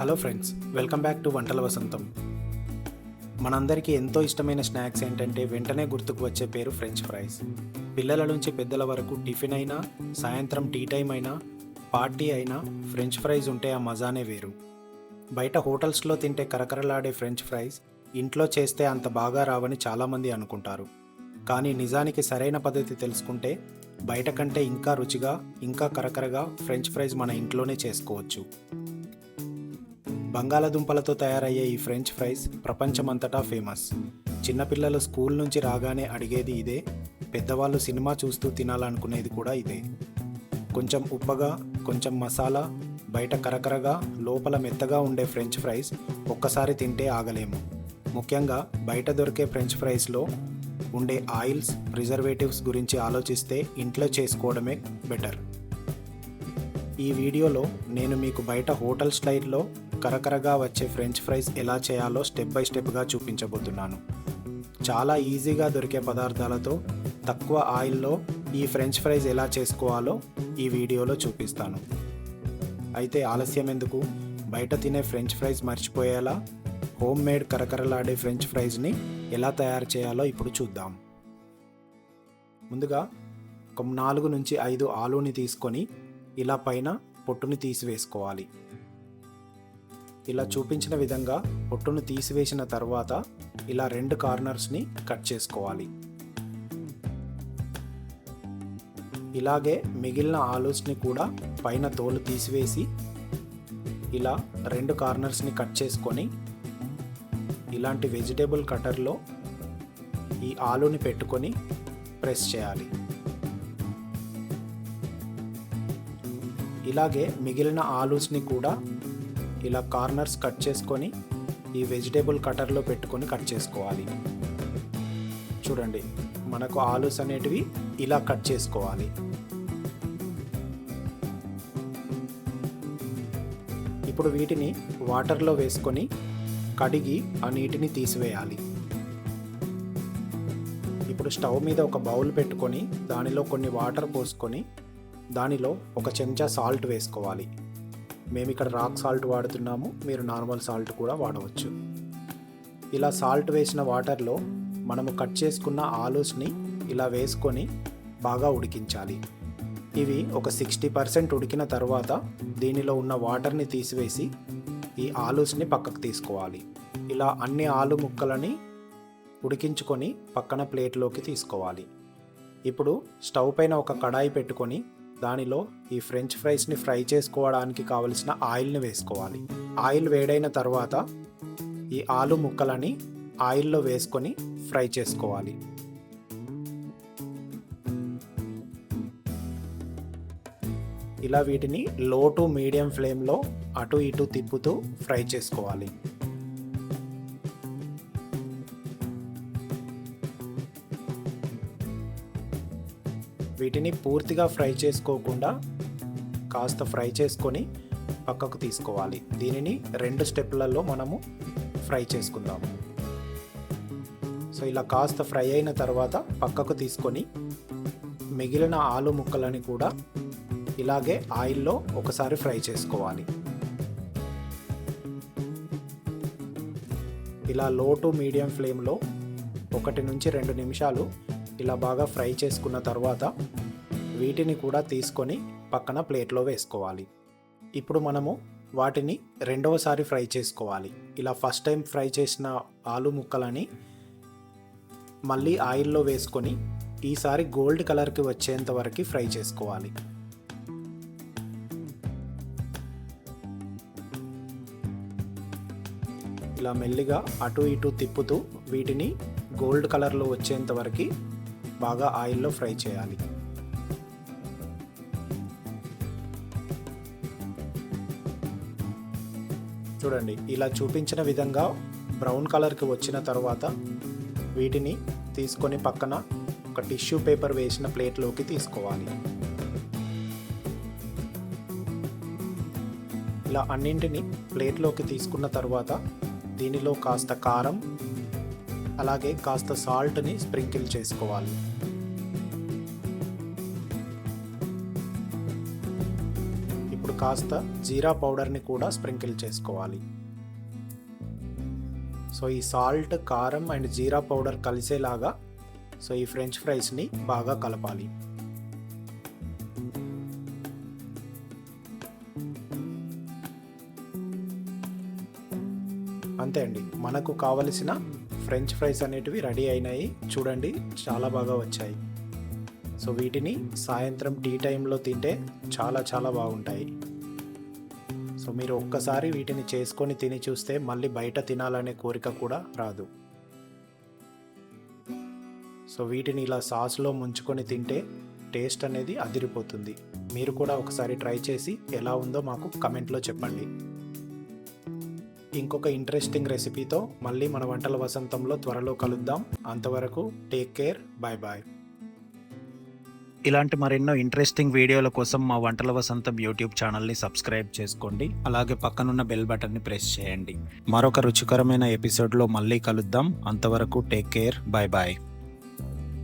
Hello friends welcome back to వంటల వసంతం మనందరికీ ఎంతో ఇష్టమైన స్నాక్స్ ఏంటంటే వెంటనే గుర్తుకు వచ్చే పేరు ఫ్రెంచ్ ఫ్రైస్ పిల్లల నుంచి పెద్దల వరకు టిఫిన్ అయినా సాయంత్రం టీ టైం అయినా పార్టీ అయినా ఫ్రెంచ్ ఫ్రైస్ ఉంటే ఆ మజానే వేరు. బయట హోటల్స్లో తింటే కరకరలాడే ఫ్రెంచ్ ఫ్రైస్ ఇంట్లో చేస్తే అంత బాగా రావని చాలామంది అనుకుంటారు. కానీ నిజానికి సరైన పద్ధతి తెలుసుకుంటే బయట కంటే ఇంకా రుచిగా ఇంకా కరకరగా ఫ్రెంచ్ ఫ్రైస్ మన ఇంట్లోనే చేసుకోవచ్చు. బంగాళదుంపలతో తయారయ్యే ఈ ఫ్రెంచ్ ఫ్రైస్ ప్రపంచమంతటా ఫేమస్. చిన్నపిల్లలు స్కూల్ నుంచి రాగానే అడిగేది ఇదే పెద్దవాళ్ళు సినిమా చూస్తూ తినాలనుకునేది కూడా ఇదే. కొంచెం ఉప్పగా కొంచెం మసాలా బయట కరకరగా లోపల మెత్తగా ఉండే ఫ్రెంచ్ ఫ్రైస్ ఒక్కసారి తింటే ఆగలేము. ముఖ్యంగా బయట దొరికే ఫ్రెంచ్ ఫ్రైస్లో ఉండే ఆయిల్స్ ప్రిజర్వేటివ్స్ గురించి ఆలోచిస్తే ఇంట్లో చేసుకోవడమే బెటర్. ఈ వీడియోలో నేను మీకు బయట హోటల్ స్టైల్లో కరకరగా వచ్చే ఫ్రెంచ్ ఫ్రైస్ ఎలా చేయాలో స్టెప్ బై స్టెప్గా చూపించబోతున్నాను. చాలా ఈజీగా దొరికే పదార్థాలతో తక్కువ ఆయిల్లో ఈ ఫ్రెంచ్ ఫ్రైస్ ఎలా చేసుకోవాలో ఈ వీడియోలో చూపిస్తాను. అయితే ఆలస్యం ఎందుకు? బయట తినే ఫ్రెంచ్ ఫ్రైస్ మర్చిపోయేలా హోమ్ మేడ్ కరకరలాడే ఫ్రెంచ్ ఫ్రైస్ని ఎలా తయారు చేయాలో ఇప్పుడు చూద్దాం. ముందుగా ఒక నాలుగు నుంచి ఐదు ఆలూని తీసుకొని ఇలా పైన పొట్టుని తీసివేసుకోవాలి. ఇలా చూపించిన విధంగా పొట్టును తీసివేసిన తర్వాత ఇలా రెండు కార్నర్స్ని కట్ చేసుకోవాలి. ఇలాగే మిగిలిన ఆలూస్ని కూడా పైన తోలు తీసివేసి ఇలా రెండు కార్నర్స్ని కట్ చేసుకొని ఇలాంటి వెజిటేబుల్ కటర్లో ఈ ఆలూని పెట్టుకొని ప్రెస్ చేయాలి. ఇలాగే మిగిలిన ఆలూస్ని కూడా ఇలా కార్నర్స్ కట్ చేసుకొని ఈ వెజిటేబుల్ కటర్లో పెట్టుకొని కట్ చేసుకోవాలి. చూడండి మనకు ఆలూస్ అనేటివి ఇలా కట్ చేసుకోవాలి. ఇప్పుడు వీటిని వాటర్లో వేసుకొని కడిగి ఆ నీటిని తీసివేయాలి. ఇప్పుడు స్టవ్ మీద ఒక బౌల్ పెట్టుకొని దానిలో కొన్ని వాటర్ పోసుకొని దానిలో ఒక చెంచా సాల్ట్ వేసుకోవాలి. మేము ఇక్కడ రాక్ సాల్ట్ వాడుతున్నాము మీరు నార్మల్ సాల్ట్ కూడా వాడవచ్చు. ఇలా సాల్ట్ వేసిన వాటర్లో మనము కట్ చేసుకున్న ఆలూస్ని ఇలా వేసుకొని బాగా ఉడికించాలి. ఇవి ఒక సిక్స్టీ పర్సెంట్ ఉడికిన తర్వాత దీనిలో ఉన్న వాటర్ని తీసివేసి ఈ ఆలూస్ని పక్కకు తీసుకోవాలి. ఇలా అన్ని ఆలు ముక్కలని ఉడికించుకొని పక్కన ప్లేట్లోకి తీసుకోవాలి. ఇప్పుడు స్టవ్ పైన ఒక కడాయి పెట్టుకొని దానిలో ఈ ఫ్రెంచ్ ఫ్రైస్ని ఫ్రై చేసుకోవడానికి కావలసిన ఆయిల్ని వేసుకోవాలి. ఆయిల్ వేడైన తర్వాత ఈ ఆలు ముక్కలని ఆయిల్లో వేసుకొని ఫ్రై చేసుకోవాలి. ఇలా వీటిని లో టు మీడియం ఫ్లేమ్లో అటు ఇటు తిప్పుతూ ఫ్రై చేసుకోవాలి. వీటిని పూర్తిగా ఫ్రై చేసుకోకుండా కాస్త ఫ్రై చేసుకొని పక్కకు తీసుకోవాలి. దీనిని రెండు స్టెప్లలో మనము ఫ్రై చేసుకుందాము సో ఇలా కాస్త ఫ్రై అయిన తర్వాత పక్కకు తీసుకొని మిగిలిన ఆలు ముక్కలని కూడా ఇలాగే ఆయిల్లో ఒకసారి ఫ్రై చేసుకోవాలి. ఇలా లో టు మీడియం ఫ్లేమ్లో ఒకటి నుంచి రెండు నిమిషాలు ఇలా బాగా ఫ్రై చేసుకున్న తర్వాత వీటిని కూడా తీసుకొని పక్కన ప్లేట్లో వేసుకోవాలి. ఇప్పుడు మనము వాటిని రెండవసారి ఫ్రై చేసుకోవాలి. ఇలా ఫస్ట్ టైం ఫ్రై చేసిన ఆలు ముక్కలని మళ్ళీ ఆయిల్లో వేసుకొని ఈసారి గోల్డ్ కలర్కి వచ్చేంత వరకు ఫ్రై చేసుకోవాలి. ఇలా మెల్లిగా అటు ఇటు తిప్పుతూ వీటిని గోల్డ్ కలర్లో వచ్చేంత వరకు బాగా ఆయిల్లో ఫ్రై చేయాలి. చూడండి ఇలా చూపించిన విధంగా బ్రౌన్ కలర్కి వచ్చిన తర్వాత వీటిని తీసుకొని పక్కన ఒక టిష్యూ పేపర్ వేసిన ప్లేట్లోకి తీసుకోవాలి. ఇలా అన్నింటిని ప్లేట్లోకి తీసుకున్న తర్వాత దీనిలో కాస్త కారం అలాగే కాస్త సాల్ట్ని స్ప్రింకిల్ చేసుకోవాలి. కాస్త జీరా పౌడర్ని కూడా స్ప్రింకిల్ చేసుకోవాలి. సో ఈ సాల్ట్ కారం అండ్ జీరా పౌడర్ కలిసేలాగా సో ఈ ఫ్రెంచ్ ఫ్రైస్ని బాగా కలపాలి. అంతే అండి. మనకు కావలసిన ఫ్రెంచ్ ఫ్రైస్ అనేటివి రెడీ అయినాయి. చూడండి చాలా బాగా వచ్చాయి. సో వీటిని సాయంత్రం టీ టైంలో తింటే చాలా చాలా బాగుంటాయి. సో మీరు ఒక్కసారి వీటిని చేసుకొని తిని చూస్తే మళ్ళీ బయట తినాలనే కోరిక కూడా రాదు. సో వీటిని ఇలా సాస్లో ముంచుకొని తింటే టేస్ట్ అనేది అదిరిపోతుంది. మీరు కూడా ఒకసారి ట్రై చేసి ఎలా ఉందో మాకు కమెంట్లో చెప్పండి. ఇంకొక ఇంట్రెస్టింగ్ రెసిపీతో మళ్ళీ మన వంటల వసంతంలో త్వరలో కలుద్దాం. అంతవరకు టేక్ కేర్ బాయ్ బాయ్ ఇలాంటి మరెన్నో ఇంట్రెస్టింగ్ వీడియోల కోసం మా వంటల వసంతం యూట్యూబ్ ఛానల్ని సబ్స్క్రైబ్ చేసుకోండి. అలాగే పక్కనున్న బెల్ బటన్ని ప్రెస్ చేయండి. మరొక రుచికరమైన ఎపిసోడ్లో మళ్ళీ కలుద్దాం. అంతవరకు టేక్ కేర్ బాయ్ బాయ్